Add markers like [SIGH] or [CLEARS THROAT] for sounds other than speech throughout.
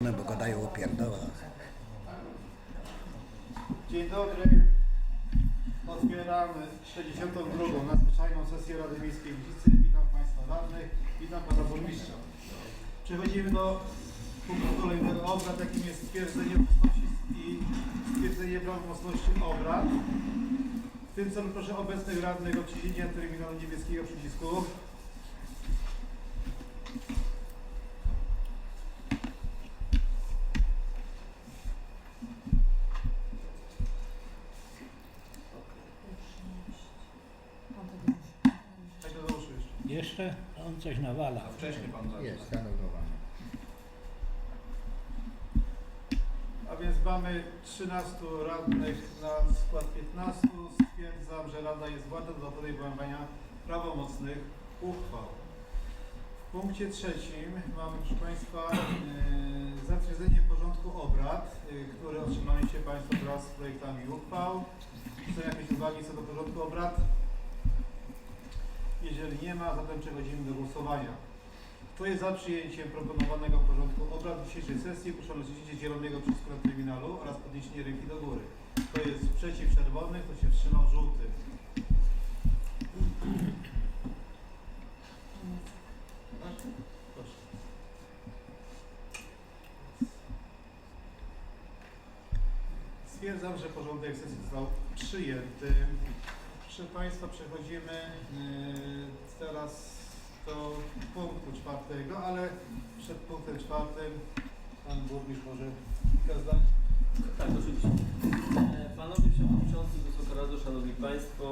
Bo gadają o pierdołach. Dzień dobry. Otwieramy 62. nadzwyczajną sesję Rady Miejskiej Lidzicy. Witam Państwa radnych, witam Pana Burmistrza. Przechodzimy do punktu kolejnego obrad, jakim jest stwierdzenie własności i stwierdzenie prawomocności obrad. W tym celu proszę obecnych radnych o przyjęcie niebieskiego przycisku. Tak do uszu jeszcze. On coś nawala. A wcześniej pan zaczął. Jest zanotowany. A więc mamy 13 radnych na skład 15. Stwierdzam, że Rada jest władna do podejmowania prawomocnych uchwał. W punkcie trzecim mamy, proszę Państwa, yy, zatwierdzenie porządku obrad, yy, który otrzymaliście Państwo wraz z projektami uchwał. Są jakieś uwagi co do porządku obrad? Jeżeli nie ma, zatem przechodzimy do głosowania. Kto jest za przyjęciem proponowanego porządku obrad dzisiejszej sesji? Proszę o zielonego przycisku na terminalu oraz podniesienie ręki do góry. Kto jest przeciw czerwony, kto się wstrzymał żółty. Stwierdzam, że porządek sesji został przyjęty. Proszę Państwa, przechodzimy yy, teraz do punktu czwartego, ale przed punktem czwartym Pan Burmistrz może kilka zdań. Tak, oczywiście. E, Panowie Przewodniczący, Wysoka Rado, Szanowni Państwo,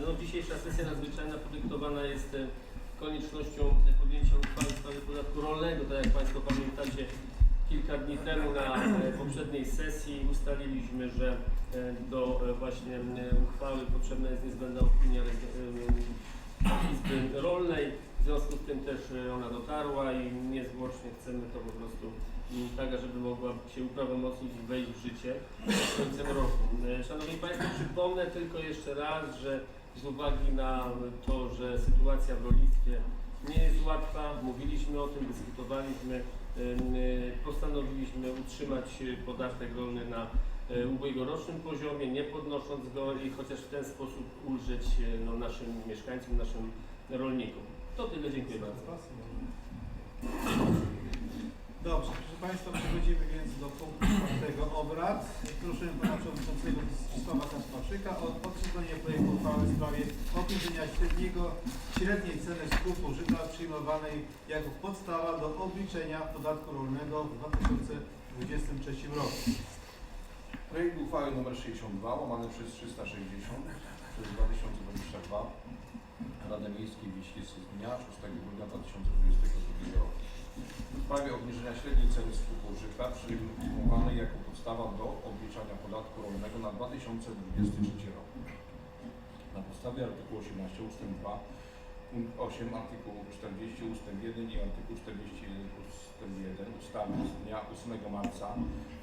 no, dzisiejsza sesja nadzwyczajna podyktowana jest e, koniecznością podjęcia uchwały w sprawie podatku rolnego. Tak jak Państwo pamiętacie, kilka dni temu na e, poprzedniej sesji ustaliliśmy, że e, do e, właśnie uchwały potrzebna jest niezbędna opinia Izby Rolnej. W związku z tym też ona dotarła i niezwłocznie chcemy to po prostu tak, żeby mogła się uprawomocnić i wejść w życie z końcem roku. Szanowni Państwo, przypomnę tylko jeszcze raz, że z uwagi na to, że sytuacja w rolnictwie nie jest łatwa, mówiliśmy o tym, dyskutowaliśmy, postanowiliśmy utrzymać e, podatek rolny na e, ubiegłorocznym poziomie, nie podnosząc go i chociaż w ten sposób ulżyć e, no, naszym mieszkańcom, naszym rolnikom. To tyle, dziękuję bardzo. Dobrze, proszę Państwa, przechodzimy więc do punktu czwartego obrad. Proszę Pana Przewodniczącego Zdzisława Kasprzyka o odczytanie projektu uchwały w sprawie obniżenia średniego, średniej ceny skupu żyta przyjmowanej jako podstawa do obliczenia podatku rolnego w 2023 roku. Projekt uchwały nr 62 łamany przez 360 przez 2022 Rady Miejskiej w Wiślicy z dnia 6 grudnia 2022 roku. W sprawie obniżenia średniej ceny skupu żyta przyjmowanej jako podstawa do obliczania podatku rolnego na 2023 rok. Na podstawie artykułu 18 ust. 2 punkt 8 artykułu 40 ust. 1 i artykułu 41 ust. 1 ustawy z dnia 8 marca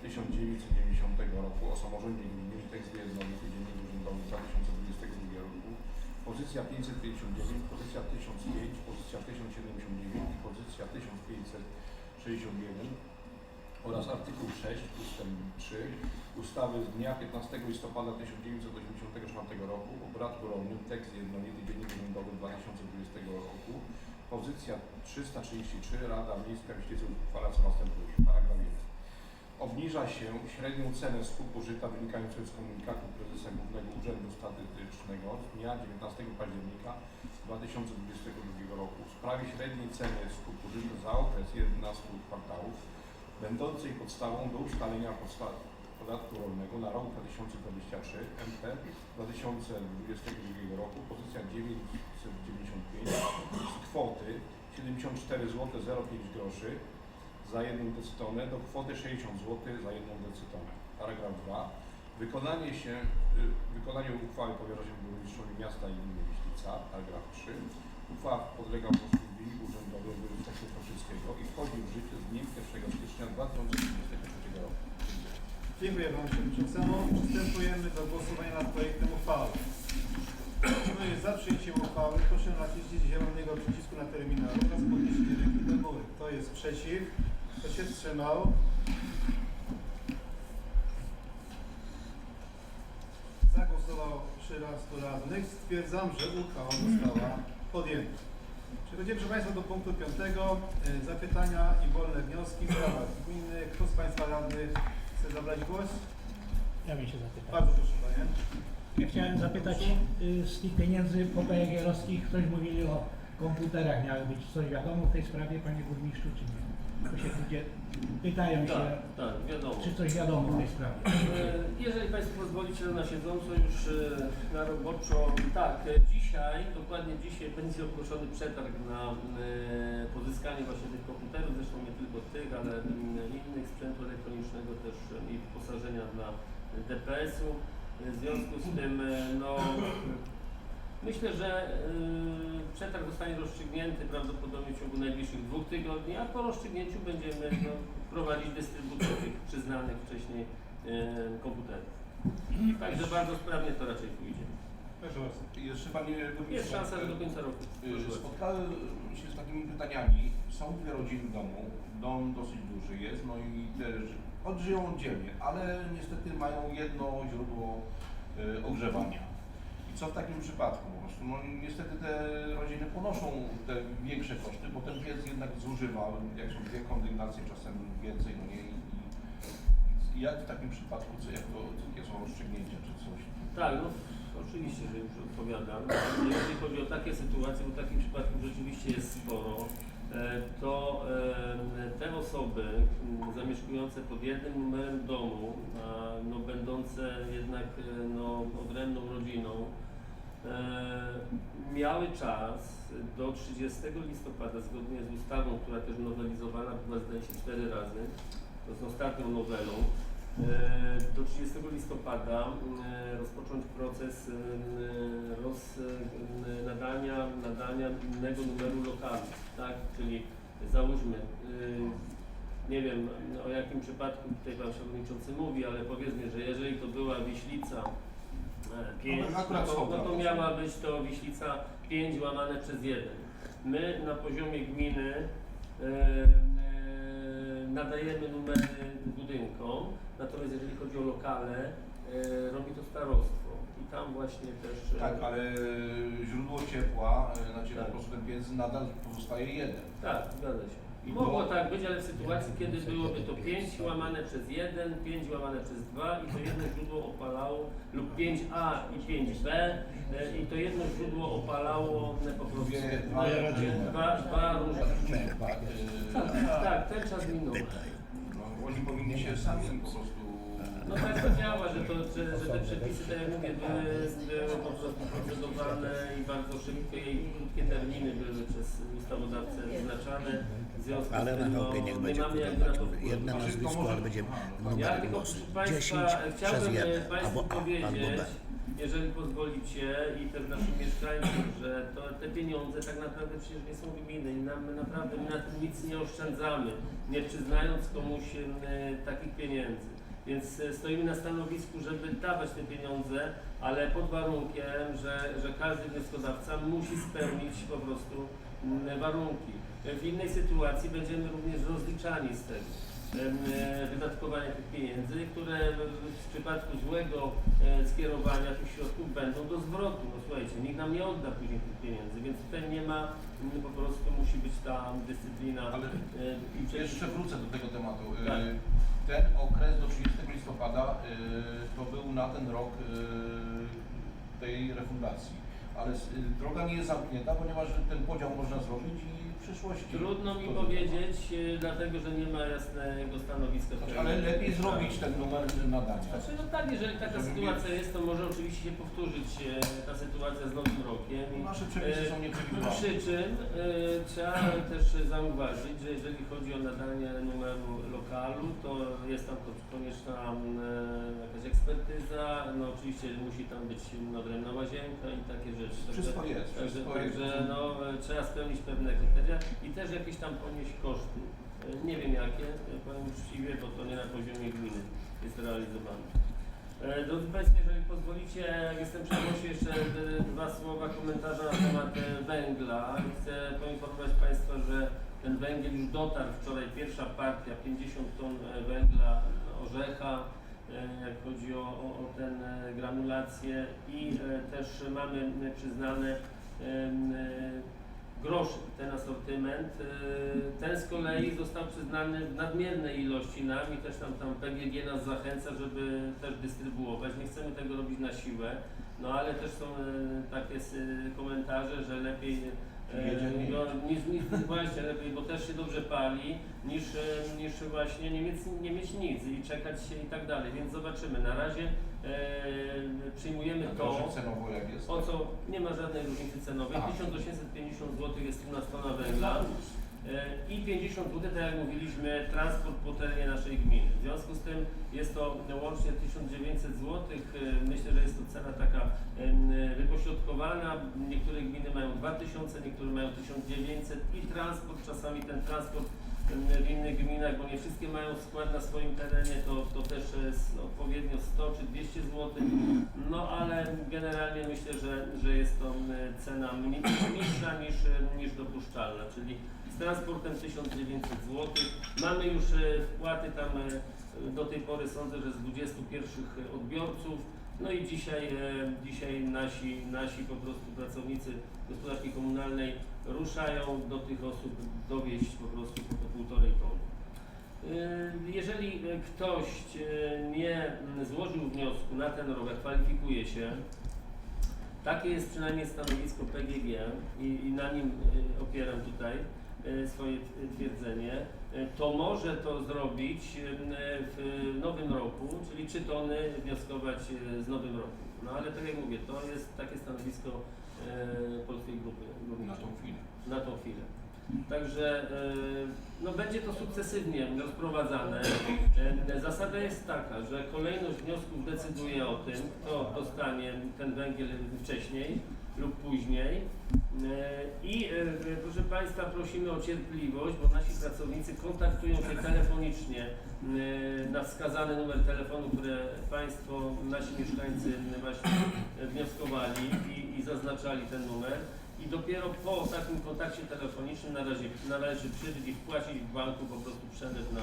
1990 roku o samorządzie gminnym tekst jednolity dziennik urzędowy 2022 roku pozycja 559, pozycja 1005, pozycja 1079 i pozycja 1561 oraz artykuł 6 ust. 3 ustawy z dnia 15 listopada 1984 roku o podatku rolnym tekst jednolity dziennik urzędowy 2020 roku pozycja 333 Rada Miejska Wiślicy uchwala co następuje. Paragraf 1. Obniża się średnią cenę skupu żyta wynikającą z komunikatu Prezesa Głównego Urzędu Statystycznego z dnia 19 października 2022 roku. W sprawie średniej ceny skupu żyta za okres 11 kwartałów będącej podstawą do ustalenia podsta- podatku rolnego na rok 2023 MT 2022 roku pozycja 995 z kwoty 74 zł 05 groszy za jedną decytonę do kwoty 60 zł za jedną decytonę. Paragraf 2. Wykonanie się, y, wykonanie uchwały powierza się burmistrzowi miasta i gminy Wiślica. Paragraf 3. Uchwała podlega głosowi urzędowym województwa świętokrzyskiego i wchodzi w życie z dniem 1 stycznia 2023 roku. Dziękuję Panu Przewodniczącemu. Przystępujemy do głosowania nad projektem uchwały. Kto jest za przyjęciem uchwały, proszę nacisnąć zielonego przycisku na terminalu oraz podnieść ręki do góry. Kto jest przeciw? Kto się wstrzymał? Zagłosowało 13 radnych. Stwierdzam, że uchwała została podjęta. Przechodzimy, proszę Państwa, do punktu 5. E, zapytania i wolne wnioski w sprawach gminy. Kto z Państwa radnych chce zabrać głos? Ja bym się zapytał. Bardzo proszę Panie. Ja chciałem zapytać y, z tych pieniędzy PGR-owskich, ktoś mówili o komputerach, miały być coś wiadomo w tej sprawie, Panie Burmistrzu, czy nie? Bo się ludzie pytają się, Tak, tak, wiadomo. czy coś wiadomo w tej sprawie. E, Jeżeli Państwo pozwolicie na siedząco już e, na roboczo, tak, e, dzisiaj, dokładnie dzisiaj będzie ogłoszony przetarg na e, pozyskanie właśnie tych komputerów, zresztą nie tylko tych, ale mm, innych sprzętu elektronicznego też e, i wyposażenia dla DPS-u. W związku z tym, e, no, myślę, że e, przetarg zostanie rozstrzygnięty prawdopodobnie w ciągu najbliższych dwóch tygodni, a po rozstrzygnięciu będziemy no, prowadzić dystrybucję tych przyznanych wcześniej e, komputerów. Także bardzo sprawnie to raczej pójdzie. Proszę bardzo. Jeszcze Panie Burmistrzu, Jest szansa, że do końca roku. y, Spotkałem się z takimi pytaniami. Są dwie rodziny w domu. Dom dosyć duży jest, no i też odżyją oddzielnie, ale niestety mają jedno źródło y, ogrzewania. I co w takim przypadku? No niestety te rodziny ponoszą te większe koszty, bo ten piec jednak zużywa, jak są dwie kondygnacje, czasem więcej, no nie. I, i jak w takim przypadku, co, jak to, jakie są rozstrzygnięcia, czy coś? Tak, no oczywiście, że już odpowiadam. Jeżeli chodzi o takie sytuacje, bo takich przypadków rzeczywiście jest sporo, to e, te osoby m, zamieszkujące pod jednym numerem domu, no, będące jednak e, no, odrębną rodziną, e, miały czas do 30 listopada, zgodnie z ustawą, która też nowelizowana była zdaje się cztery razy, to z ostatnią nowelą, e, do 30 listopada e, rozpocząć proces e, roz, e, nadania, nadania innego numeru lokalu, tak? Czyli załóżmy, e, nie wiem o jakim przypadku tutaj Pan Przewodniczący mówi, ale powiedzmy, że jeżeli to była Wiślica 5, No, akurat no, to, no to miała być to Wiślica 5 łamane przez 1. My na poziomie gminy e, e, nadajemy numery budynkom, natomiast jeżeli chodzi o lokale, e, robi to starostwo i tam właśnie też... e, Tak, ale źródło ciepła, e, znaczy Tak. po prostu ten piec nadal pozostaje jeden. Tak, zgadza się. I Mogło tak być, ale w sytuacji, kiedy byłoby to 5 łamane przez 1, 5 łamane przez 2 i to jedno źródło opalało, lub 5A i 5B e, i to jedno źródło opalało po prostu dwa, dwa różne. Tak, Tak, tak, ten czas minął. No, oni powinni się sami po prostu... No tak to działa, że, to, że, że te przepisy, tak jak mówię, były, były po prostu procedowane i bardzo szybkie i krótkie terminy były przez ustawodawcę wyznaczane. W związku Ale z tym, na no, niech nie będzie mamy jakby na to jedno Znaczy, nazwisko, ale będzie numer Ja tylko głosu. proszę Państwa 10 przez chciałbym 1, Państwu albo A, albo powiedzieć, B. jeżeli pozwolicie i też naszym mieszkańcom, że to, te pieniądze tak naprawdę przecież nie są gminy i nam, my naprawdę my na tym nic nie oszczędzamy, nie przyznając komuś e, takich pieniędzy. Więc e, stoimy na stanowisku, żeby dawać te pieniądze, ale pod warunkiem, że, że każdy wnioskodawca musi spełnić po prostu warunki. W innej sytuacji będziemy również rozliczani z tego e, wydatkowania tych pieniędzy, które w- przypadku złego e, skierowania tych środków będą do zwrotu. No słuchajcie, nikt nam nie odda później tych pieniędzy, więc tutaj nie ma, m, po prostu musi być ta dyscyplina. Ale e, Jeszcze wrócę do tego tematu. Tak. Ten okres do 30 listopada to był na ten rok tej refundacji. Ale droga nie jest zamknięta, ponieważ ten podział można zrobić przyszłości. Trudno mi powiedzieć, e, dlatego że nie ma jasnego stanowiska. Znaczy, ale lepiej zrobić ten numer nadania. Znaczy, no tak, jeżeli taka Żeby sytuacja jest, to może oczywiście się powtórzyć e, ta sytuacja z Nowym Rokiem. I, Nasze przepisy są e, nieprzewidywalne. Przy czym e, trzeba [CLEARS THROAT] też zauważyć, że jeżeli chodzi o nadanie numeru lokalu, to jest tam ko- konieczna m, jakaś ekspertyza, no oczywiście musi tam być odrębna łazienka i takie rzeczy. Wszystko jest, Także, wszystko jest. także no, e, trzeba spełnić pewne kryteria i też jakieś tam ponieść koszty. Nie wiem jakie, powiem uczciwie, bo to nie na poziomie gminy jest realizowane. E, Drodzy Państwo, jeżeli pozwolicie, jak jestem przy głosie, jeszcze dwa słowa komentarza na temat e, węgla. Chcę poinformować Państwa, że ten węgiel już dotarł wczoraj, pierwsza partia, 50 ton e, węgla Orzecha. E, jak chodzi o, o, o ten e, granulację i e, też mamy e, przyznane em, e, groszy, ten asortyment. E, Ten z kolei został przyznany w nadmiernej ilości nam i też nam tam PGG nas zachęca, żeby też dystrybuować. Nie chcemy tego robić na siłę, no ale też są e, takie komentarze, że lepiej e, no, niż, niż właśnie lepiej, bo też się dobrze pali, niż, e, niż właśnie nie mieć, nie mieć nic i czekać się i tak dalej. Więc zobaczymy. Na razie e, przyjmujemy A to. cenowo jak jest? O co nie ma żadnej różnicy cenowej. A. 1850 zł jest jedna tona węgla i 50 zł, tak jak mówiliśmy, transport po terenie naszej gminy. W związku z tym jest to łącznie 1900 zł. Myślę, że jest to cena taka wypośrodkowana. Niektóre gminy mają 2000, niektóre mają 1900 i transport, czasami ten transport w innych gminach, bo nie wszystkie mają skład na swoim terenie, to, to też jest odpowiednio 100 czy 200 zł. No ale generalnie myślę, że, że jest to cena mni- niższa niż, niż dopuszczalna, czyli transportem 1900 zł. Mamy już e, wpłaty tam e, do tej pory sądzę, że z 20 pierwszych odbiorców. No i dzisiaj, e, dzisiaj nasi, nasi po prostu pracownicy gospodarki komunalnej ruszają do tych osób dowieść po prostu po, półtorej tony. E, Jeżeli e, ktoś e, nie złożył wniosku na ten a kwalifikuje się, takie jest przynajmniej stanowisko PGG i, i na nim e, opieram tutaj e, swoje t- twierdzenie, e, to może to zrobić e, w nowym roku, czyli 3 tony wnioskować e, z nowym roku. No ale tak jak mówię, to jest takie stanowisko e, Polskiej Grupy Na tą chwilę. na tą chwilę. Także e, no, będzie to sukcesywnie rozprowadzane. E, Zasada jest taka, że kolejność wniosków decyduje o tym, kto dostanie ten węgiel wcześniej lub później. E, I proszę Państwa, prosimy o cierpliwość, bo nasi pracownicy kontaktują się telefonicznie na wskazany numer telefonu, które Państwo, nasi mieszkańcy właśnie wnioskowali i, i zaznaczali ten numer. I dopiero po takim kontakcie telefonicznym należy, należy i wpłacić w banku po prostu przelew na,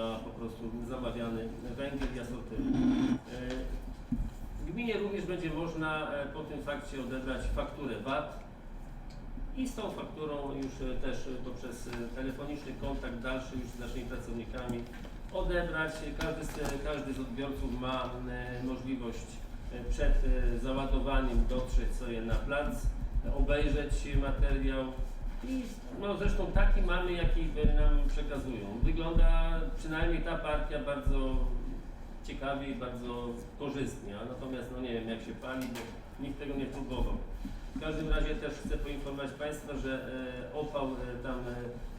na po prostu zamawiany węgiel i asortyment. E, W gminie również będzie można e, po tym fakcie odebrać fakturę VAT i z tą fakturą już e, też poprzez telefoniczny kontakt dalszy już z naszymi pracownikami odebrać. Każdy z, każdy z odbiorców ma możliwość przed załadowaniem dotrzeć sobie na plac, obejrzeć materiał i no zresztą taki mamy, jaki nam przekazują. Wygląda przynajmniej ta partia bardzo ciekawie i bardzo korzystnie, natomiast no nie wiem jak się pali, bo nikt tego nie próbował. W każdym razie też chcę poinformować Państwa, że e, opał e, tam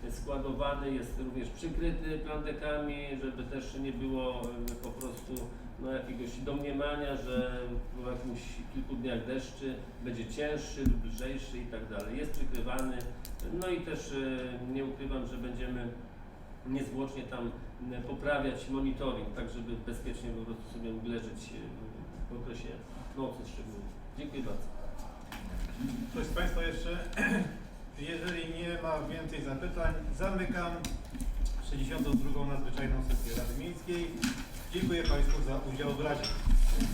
e, składowany jest również przykryty plandekami, żeby też nie było po prostu no, jakiegoś domniemania, że po jakimś kilku dniach deszczy będzie cięższy lub lżejszy i tak dalej. Jest przykrywany, no i też e, nie ukrywam, że będziemy niezwłocznie tam m, poprawiać monitoring, tak żeby bezpiecznie po prostu sobie mógł leżeć e, w okresie nocy szczególnie. Dziękuję bardzo. Ktoś z Państwa jeszcze? [CLEARS THROAT] Jeżeli nie ma więcej zapytań, zamykam 62. nadzwyczajną sesję Rady Miejskiej. Dziękuję Państwu za udział w Radzie.